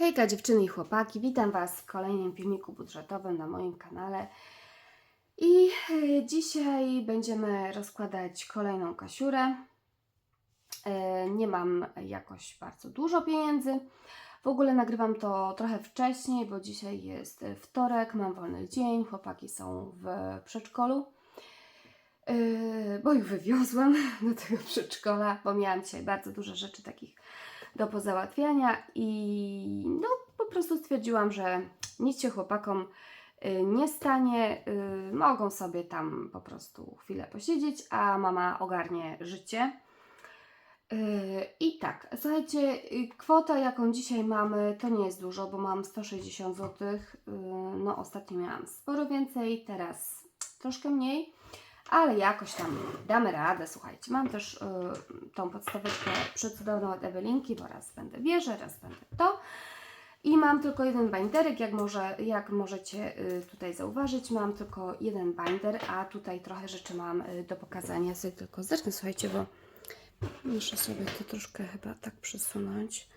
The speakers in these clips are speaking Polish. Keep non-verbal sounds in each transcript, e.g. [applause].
Hejka dziewczyny i chłopaki, witam Was w kolejnym filmiku budżetowym na moim kanale. I e, dzisiaj będziemy rozkładać kolejną kasiurę. E, Nie mam jakoś bardzo dużo pieniędzy. W ogóle nagrywam to trochę wcześniej, bo dzisiaj jest wtorek, mam wolny dzień, chłopaki są w przedszkolu. E, Bo ich wywiozłam [laughs] do tego przedszkola, bo miałam dzisiaj bardzo dużo rzeczy takich do pozałatwiania i no po prostu stwierdziłam, że nic się chłopakom y, nie stanie, y, mogą sobie tam po prostu chwilę posiedzieć, a mama ogarnie życie. Y, I tak, słuchajcie, kwota jaką dzisiaj mamy to nie jest dużo, bo mam 160 zł. No ostatnio miałam sporo więcej, teraz troszkę mniej ale jakoś tam damy radę, słuchajcie. Mam też y, tą podstaweczkę przecudowną od Ewelinki, bo raz będę wieżę, raz będę to. I mam tylko jeden binderek, jak, może, jak możecie y, tutaj zauważyć, mam tylko jeden binder, a tutaj trochę rzeczy mam y, do pokazania. Sobie tylko zerknę, słuchajcie, bo muszę sobie to troszkę chyba tak przesunąć.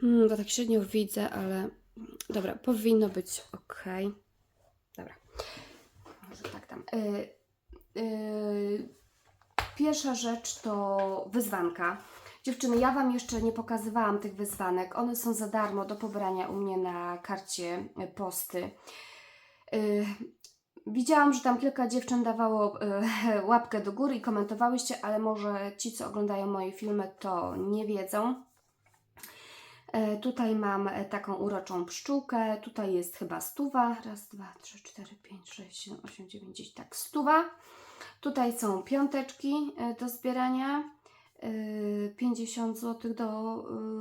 Hmm, bo tak średnio widzę, ale dobra, powinno być ok. Dobra, może tak tam. Y, Pierwsza rzecz to wyzwanka. Dziewczyny, ja Wam jeszcze nie pokazywałam tych wyzwanek. One są za darmo do pobrania u mnie na karcie y, posty. Yy, Widziałam, że tam kilka dziewczyn dawało yy, [laughs] łapkę do góry i komentowałyście, ale może ci, co oglądają moje filmy, to nie wiedzą. E, Tutaj mam taką uroczą pszczółkę. Tutaj jest chyba stuwa. Raz, dwa, trzy, cztery, pięć, sześć, siedem, osiem, dziewięć, dziesięć. Tak, stuwa. Tutaj są piąteczki e, do zbierania. e, 50 zł do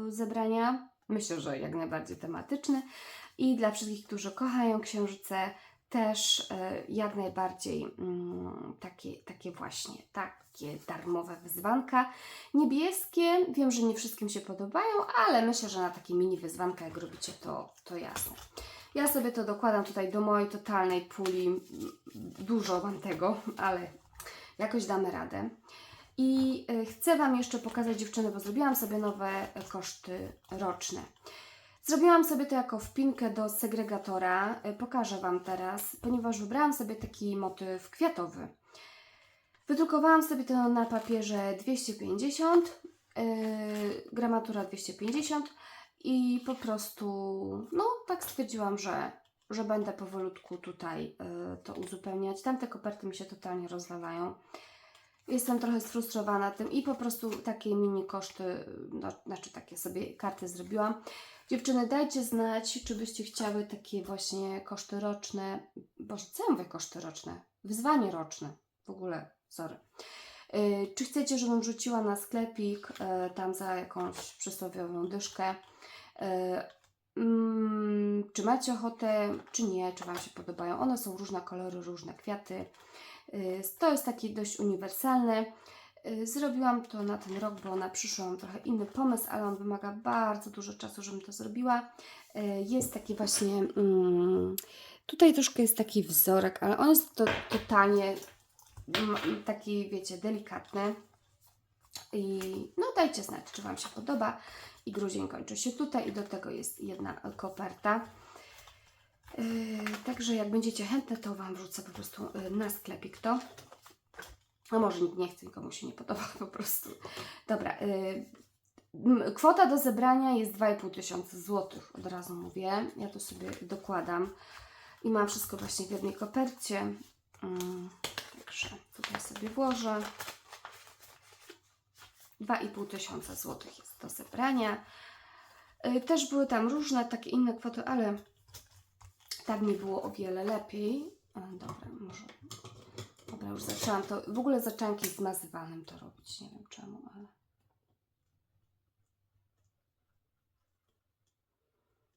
e, zebrania. Myślę, że jak najbardziej tematyczny. I dla wszystkich, którzy kochają księżyce, też e, jak najbardziej mm, takie, takie właśnie, takie darmowe wyzwanka. Niebieskie, wiem, że nie wszystkim się podobają, ale myślę, że na takie mini wyzwanka, jak robicie, to, to jasne. Ja sobie to dokładam tutaj do mojej totalnej puli. Dużo mam tego, ale jakoś damy radę. I y, chcę Wam jeszcze pokazać dziewczyny, bo zrobiłam sobie nowe y, koszty roczne. Zrobiłam sobie to jako wpinkę do segregatora. Y, Pokażę Wam teraz, ponieważ wybrałam sobie taki motyw kwiatowy. Wydrukowałam sobie to na papierze 250, yy, gramatura 250 i po prostu, no tak stwierdziłam, że, że będę powolutku tutaj yy, to uzupełniać. Tamte koperty mi się totalnie rozwalają. Jestem trochę sfrustrowana tym i po prostu takie mini koszty, no, znaczy takie sobie karty zrobiłam. Dziewczyny, dajcie znać, czy byście chciały takie właśnie koszty roczne. Boże, co ja mówię koszty roczne? Wyzwanie roczne. W ogóle, sorry. Yy, czy chcecie, żebym rzuciła na sklepik yy, tam za jakąś przysłowiową dyszkę? Yy, mm, czy macie ochotę, czy nie? Czy Wam się podobają? One są różne kolory, różne kwiaty. Yy, To jest taki dość uniwersalny. Yy, Zrobiłam to na ten rok, bo na przyszły mam trochę inny pomysł, ale on wymaga bardzo dużo czasu, żebym to zrobiła. Jest taki właśnie. mm, Tutaj troszkę jest taki wzorek, ale on jest to, totalnie mm, taki, wiecie, delikatny. I no dajcie znać, czy Wam się podoba. I grudzień kończy się tutaj i do tego jest jedna koperta. Yy, także jak będziecie chętne, to Wam wrzucę po prostu yy, na sklepik to. No może nikt nie chce, nikomu się nie podoba [laughs] po prostu. Dobra, yy, kwota do zebrania jest 2,5 tysiąca złotych, od razu mówię. Ja to sobie dokładam i mam wszystko właśnie w jednej kopercie. Mm, Także tutaj sobie włożę. 2,5 tysiąca złotych jest do zebrania. Y, Też były tam różne takie inne kwoty, ale tak mi było o wiele lepiej. E, Dobra, może. Dobra, już zaczęłam to. W ogóle zaczęłam jakieś zmazywanym to robić. Nie wiem czemu, ale.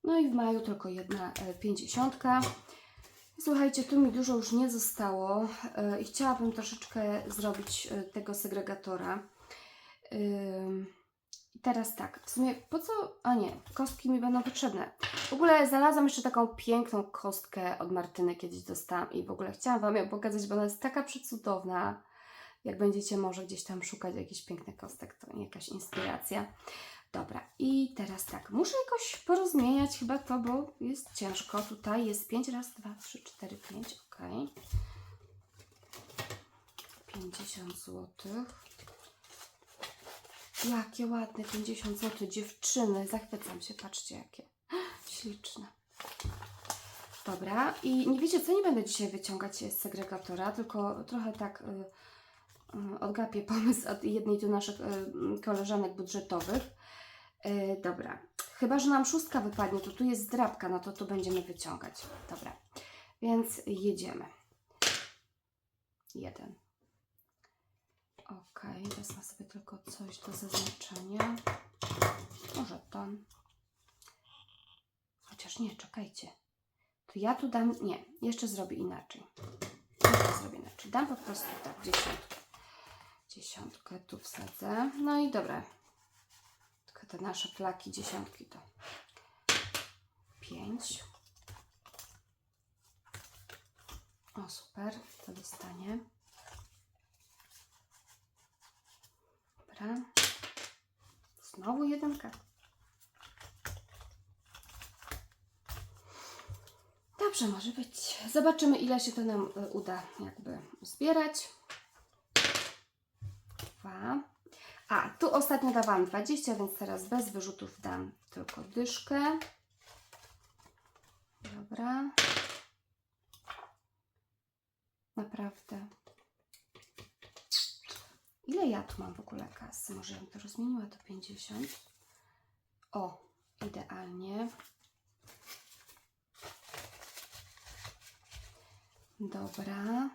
No i w maju tylko jedna e, pięćdziesiątka. Słuchajcie, tu mi dużo już nie zostało e, i chciałabym troszeczkę zrobić tego segregatora. I teraz tak, w sumie po co? A nie, kostki mi będą potrzebne. W ogóle znalazłam jeszcze taką piękną kostkę od Martyny, kiedyś dostałam i w ogóle chciałam Wam ją pokazać, bo ona jest taka przecudowna. Jak będziecie może gdzieś tam szukać jakichś pięknych kostek, to jakaś inspiracja. Dobra, i teraz tak, muszę jakoś porozmieniać chyba to, bo jest ciężko. Tutaj jest 5, raz, 2, 3, 4, 5, ok. 50 zł. Jakie ładne 50 zł, dziewczyny. Zachwycam się, patrzcie jakie [gasps] śliczne. Dobra, i nie wiecie co, nie będę dzisiaj wyciągać z segregatora, tylko trochę tak y, y, odgapię pomysł od jednej z naszych y, koleżanek budżetowych. Y, dobra, chyba, że nam szóstka wypadnie, to tu jest zdrabka, no to tu będziemy wyciągać. Dobra, więc jedziemy. Jeden. Ok, wezmę sobie tylko coś do zaznaczenia. Może to. Chociaż nie, czekajcie. To ja tu dam. Nie, jeszcze zrobię inaczej. Jeszcze zrobię inaczej. Dam po prostu tak, dziesiątkę. Dziesiątkę tu wsadzę. No i dobra. Tylko te nasze flaki dziesiątki to pięć. O, super. To dostanie. Dobra. Znowu jedynka. Dobrze, może być. Zobaczymy, ile się to nam y, uda jakby zbierać. Dwa. A, tu ostatnio dawałam 20, więc teraz bez wyrzutów dam tylko dyszkę. Dobra. Naprawdę. Ile ja tu mam w ogóle kasy? Może bym to rozmieniła to 50. O, idealnie. Dobra.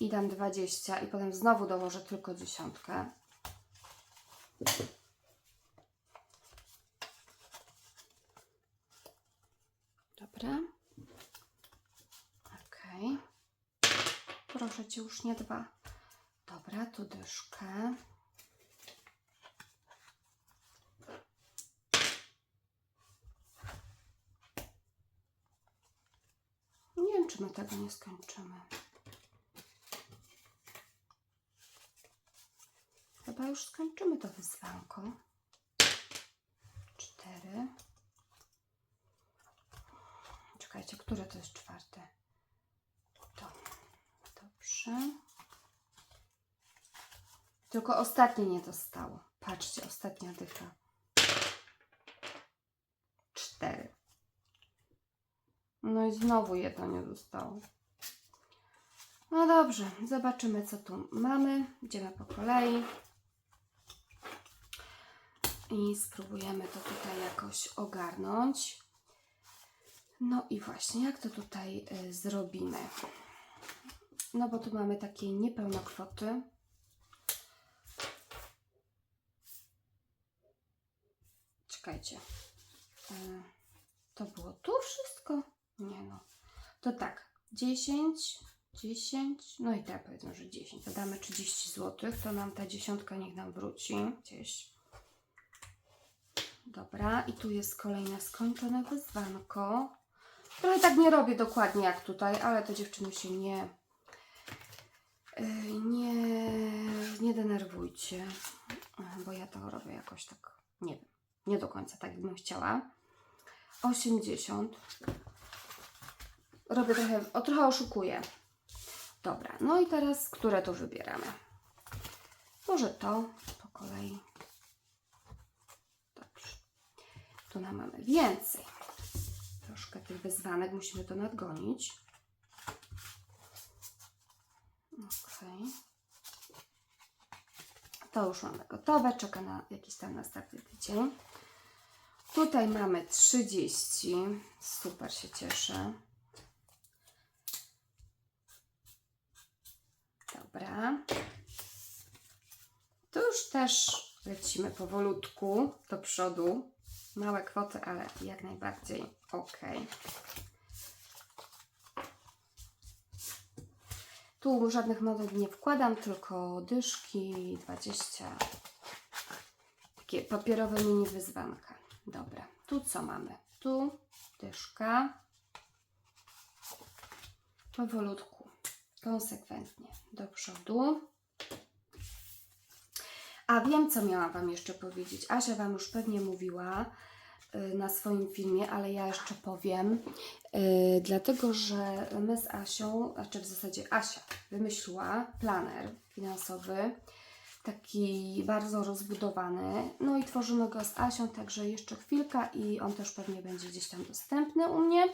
I dam 20 i potem znowu dołożę tylko dziesiątkę. Dobra. Okej. Proszę Cię, już nie dwa. Dobra, tu dyszkę. Nie wiem, czy my tego nie skończymy. Chyba już skończymy to wyzwanko. Cztery. Czekajcie, które to jest czwarte? To. Dobrze. Tylko ostatnie nie dostało. Patrzcie, ostatnia dycha. Cztery. No i znowu jedno nie zostało. No dobrze, zobaczymy co tu mamy. Idziemy po kolei. I spróbujemy to tutaj jakoś ogarnąć. No i właśnie, jak to tutaj y, zrobimy? No bo tu mamy takie niepełne Czekajcie. E, To było tu wszystko? Nie no. To tak, 10, 10, no i tak powiedzmy, że 10. To damy 30 zł, to nam ta dziesiątka niech nam wróci gdzieś. Dobra, i tu jest kolejne skończone wyzwanko. Trochę tak nie robię dokładnie jak tutaj, ale to dziewczyny się nie, yy, nie, nie denerwujcie, bo ja to robię jakoś tak, nie wiem, nie do końca tak, jakbym chciała. 80. Robię trochę, o, trochę oszukuję. Dobra, no i teraz, które tu wybieramy? Może to po kolei. Dobrze. Tu nam mamy więcej. Troszkę tych wyzwanek, musimy to nadgonić. Ok. To już mamy gotowe, czeka na jakiś tam następny tydzień. Tutaj mamy 30. Super się cieszę. Dobra. Tu już też lecimy powolutku do przodu. Małe kwoty, ale jak najbardziej ok. Tu żadnych monet nie wkładam, tylko dyszki 20. Takie papierowe mini wyzwanka. Dobra, tu co mamy? Tu dyszka. Powolutku, konsekwentnie do przodu. A wiem, co miałam Wam jeszcze powiedzieć. Asia Wam już pewnie mówiła na swoim filmie, ale ja jeszcze powiem, y, dlatego że my z Asią, znaczy w zasadzie Asia wymyśliła planer finansowy, taki bardzo rozbudowany. No i tworzymy go z Asią, także jeszcze chwilka i on też pewnie będzie gdzieś tam dostępny u mnie.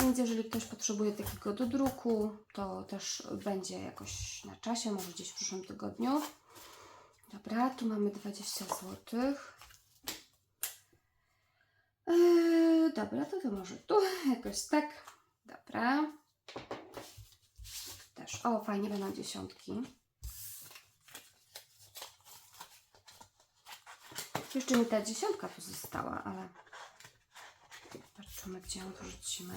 Więc jeżeli ktoś potrzebuje takiego do druku, to też będzie jakoś na czasie, może gdzieś w przyszłym tygodniu. Dobra, tu mamy 20 zł. Dobra, to to może tu [laughs] jakoś tak. Dobra. Też. O, fajnie będą dziesiątki. Jeszcze mi ta dziesiątka tu została, ale patrzymy, gdzie ją wrzucimy.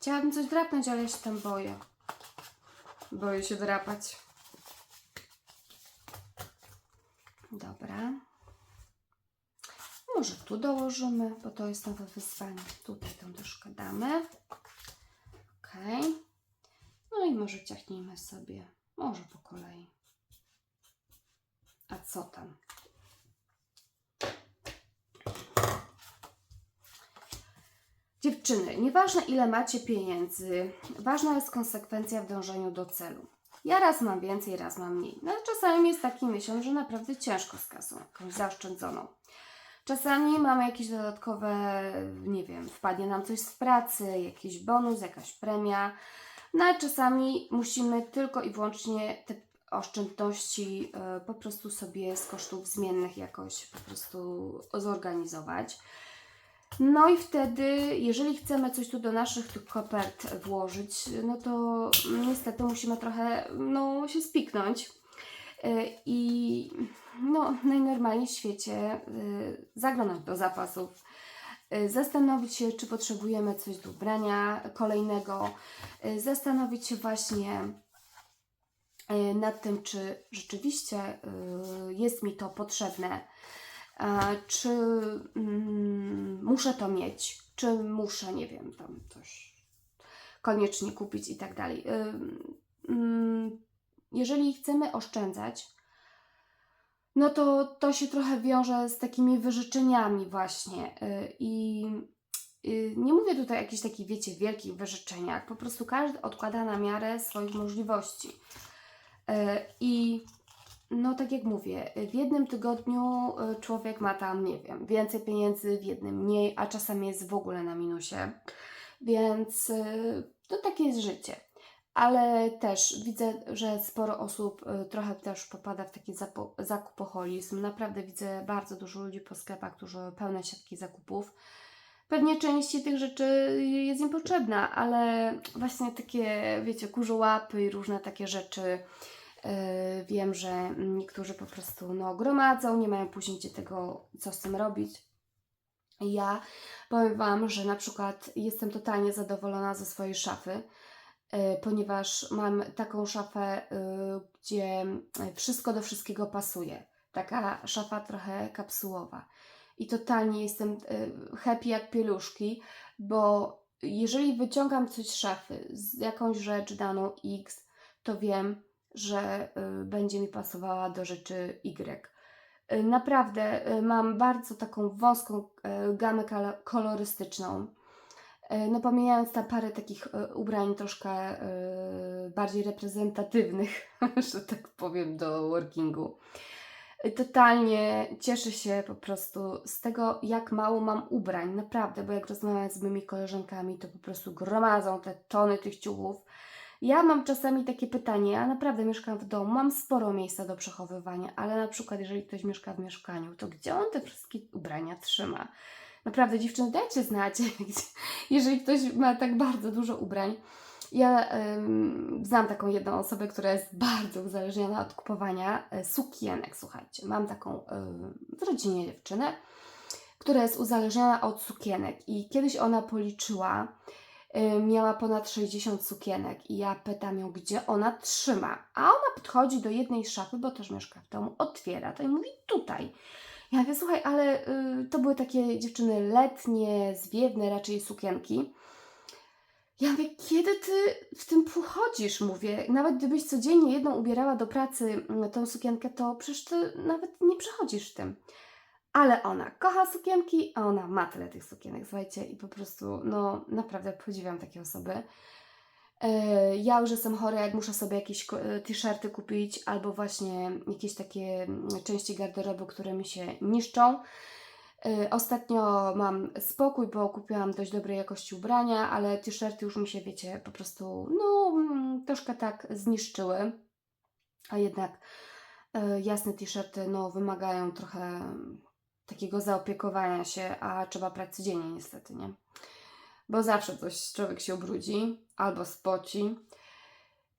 Chciałabym coś drapnąć, ale ja się tam boję. Boję się drapać. Dobra. Może tu dołożymy, bo to jest nowe wyzwanie. Tutaj tą troszkę damy. Ok. No i może ciachnijmy sobie. Może po kolei. A co tam? Dziewczyny, nieważne ile macie pieniędzy, ważna jest konsekwencja w dążeniu do celu. Ja raz mam więcej, raz mam mniej. No czasami jest taki miesiąc, że naprawdę ciężko z kasą, jakąś zaoszczędzoną. Czasami mamy jakieś dodatkowe, nie wiem, wpadnie nam coś z pracy, jakiś bonus, jakaś premia. No a czasami musimy tylko i wyłącznie te oszczędności y, po prostu sobie z kosztów zmiennych jakoś po prostu zorganizować. No i wtedy, jeżeli chcemy coś tu do naszych tych kopert włożyć, no to niestety musimy trochę no, się spiknąć. Y, I no, najnormalniej w świecie y, zaglądać do zapasów, y, zastanowić się, czy potrzebujemy coś do ubrania kolejnego, y, zastanowić się właśnie nad tym, czy rzeczywiście jest mi to potrzebne, czy mm, muszę to mieć, czy muszę, nie wiem, tam coś koniecznie kupić i tak dalej. Ym, Jeżeli chcemy oszczędzać, no to to się trochę wiąże z takimi wyrzeczeniami właśnie. y, I y, nie mówię tutaj o jakichś takich, wiecie, wielkich wyrzeczeniach. Po prostu każdy odkłada na miarę swoich możliwości. Y, I no tak jak mówię, w jednym tygodniu człowiek ma tam, nie wiem, więcej pieniędzy, w jednym mniej, a czasami jest w ogóle na minusie. Więc to takie jest życie. Ale też widzę, że sporo osób y, trochę też popada w taki zakupoholizm. Naprawdę widzę bardzo dużo ludzi po sklepach, którzy pełne siatki zakupów. Pewnie część tych rzeczy jest im potrzebna, ale właśnie takie, wiecie, kurzołapy i różne takie rzeczy. Yy, wiem, że niektórzy po prostu no, gromadzą, nie mają później gdzie tego, co z tym robić. Ja powiem Wam, że na przykład jestem totalnie zadowolona ze swojej szafy, ponieważ mam taką szafę, yy, gdzie wszystko do wszystkiego pasuje. Taka szafa trochę kapsułowa. I totalnie jestem happy jak pieluszki, bo jeżeli wyciągam coś z szafy, z jakąś rzecz daną X, to wiem, że będzie mi pasowała do rzeczy Y. Naprawdę mam bardzo taką wąską gamę kolorystyczną. Y, No pomijając tam parę takich y, ubrań troszkę y, bardziej reprezentatywnych, [laughs] że tak powiem, do workingu. Totalnie cieszę się po prostu z tego, jak mało mam ubrań, naprawdę, bo jak rozmawiam z moimi koleżankami, to po prostu gromadzą te tony tych ciuchów. Ja mam czasami takie pytanie, ja naprawdę mieszkam w domu, mam sporo miejsca do przechowywania, ale na przykład jeżeli ktoś mieszka w mieszkaniu, to gdzie on te wszystkie ubrania trzyma? Naprawdę dziewczyny, dajcie znać, [laughs] jeżeli ktoś ma tak bardzo dużo ubrań. Ja ym, znam taką jedną osobę, która jest bardzo uzależniona od kupowania e, sukienek, słuchajcie. Mam taką y, w rodzinie dziewczynę, która jest uzależniona od sukienek i kiedyś ona policzyła, y, miała ponad 60 sukienek i ja pytam ją, gdzie ona trzyma. A ona podchodzi do jednej szafy, bo też mieszka w domu, otwiera to i mówi tutaj. Ja mówię, słuchaj, ale y, to były takie dziewczyny letnie, zwiewne raczej sukienki. Ja mówię, kiedy ty w tym chodzisz? Mówię, nawet gdybyś codziennie jedną ubierała do pracy mm, tą sukienkę, to przecież ty nawet nie przechodzisz w tym. Ale ona kocha sukienki, a ona ma tyle tych sukienek, słuchajcie, i po prostu, no naprawdę podziwiam takie osoby. E, Ja już jestem chora, jak muszę sobie jakieś e, t-shirty kupić, albo właśnie jakieś takie mm, części garderoby, które mi się niszczą. E, Ostatnio mam spokój, bo kupiłam dość dobrej jakości ubrania, ale t-shirty już mi się, wiecie, po prostu, no, mm, troszkę tak zniszczyły. A jednak jasne t-shirty, no, wymagają trochę takiego zaopiekowania się, a trzeba prać codziennie niestety, nie? Bo zawsze coś człowiek się ubrudzi albo spoci.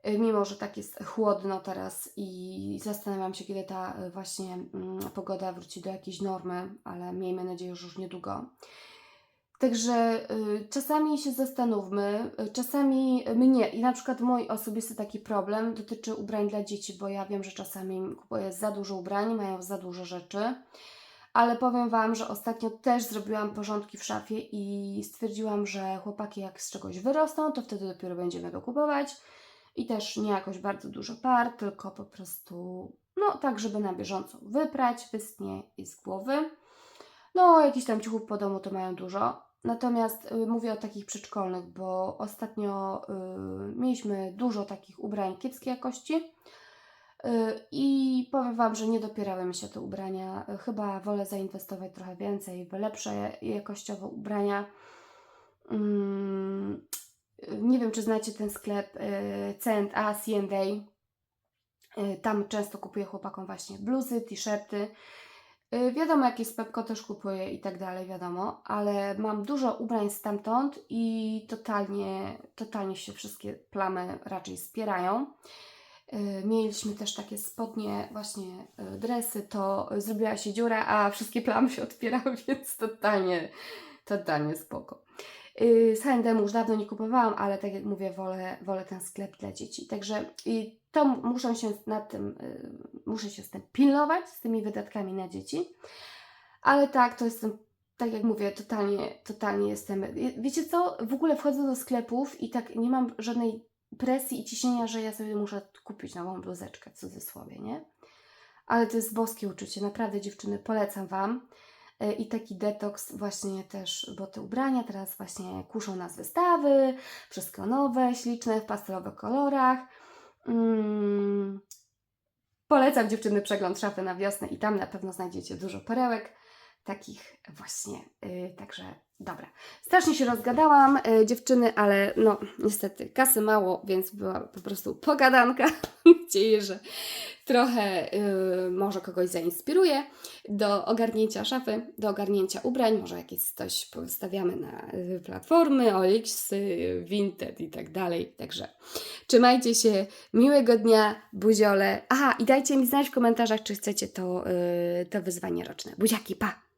Y, Mimo, że tak jest chłodno teraz i zastanawiam się, kiedy ta y, właśnie mm, pogoda wróci do jakiejś normy, ale miejmy nadzieję, że już niedługo. Także y, czasami się zastanówmy, czasami mnie i na przykład mój osobisty taki problem dotyczy ubrań dla dzieci, bo ja wiem, że czasami kupuję za dużo ubrań, mają za dużo rzeczy. Ale powiem Wam, że ostatnio też zrobiłam porządki w szafie i stwierdziłam, że chłopaki jak z czegoś wyrosną, to wtedy dopiero będziemy go kupować. I też nie jakoś bardzo dużo par, tylko po prostu, no tak, żeby na bieżąco wyprać, wystnie i z głowy. No, jakichś tam ciuchów po domu to mają dużo. Natomiast y, mówię o takich przedszkolnych, bo ostatnio y, mieliśmy dużo takich ubrań kiepskiej jakości. Y, I powiem Wam, że nie dopierały mi się te ubrania. Y, Chyba wolę zainwestować trochę więcej w lepsze jakościowo ubrania. Mm, Nie wiem, czy znacie ten sklep y, C&A, C&A. Tam często kupuję chłopakom właśnie bluzy, t-shirty. Wiadomo, jakieś z Pepko też kupuję i tak dalej, wiadomo, ale mam dużo ubrań stamtąd i totalnie, totalnie się wszystkie plamy raczej spierają. Y, Mieliśmy też takie spodnie, właśnie y, dresy, to zrobiła się dziura, a wszystkie plamy się otwierały, [laughs] więc totalnie, totalnie spoko. Z H&M już dawno nie kupowałam, ale tak jak mówię, wolę, wolę ten sklep dla dzieci. Także i to muszę się nad tym, muszę się z tym pilnować, z tymi wydatkami na dzieci. Ale tak, to jestem, tak jak mówię, totalnie, totalnie jestem. Wiecie co? W ogóle wchodzę do sklepów i tak nie mam żadnej presji i ciśnienia, że ja sobie muszę kupić nową bluzeczkę w cudzysłowie, nie? Ale to jest boskie uczucie, naprawdę dziewczyny, polecam Wam. E, I taki detoks właśnie też, bo te ubrania teraz właśnie kuszą nas wystawy, wszystko nowe, śliczne, w pastelowych kolorach. Mm. Polecam dziewczyny przegląd szafy na wiosnę i tam na pewno znajdziecie dużo perełek takich właśnie. Yy, także dobra. Strasznie się rozgadałam, yy, dziewczyny, ale no niestety kasy mało, więc była po prostu pogadanka. [laughs] Mam nadzieję, że trochę yy, może kogoś zainspiruje do ogarnięcia szafy, do ogarnięcia ubrań. Może jakieś coś powystawiamy na yy, platformy, OLX, yy, Vinted i tak dalej. Także trzymajcie się, miłego dnia, buziole. Aha, i dajcie mi znać w komentarzach, czy chcecie to, yy, to wyzwanie roczne. Buziaki, pa!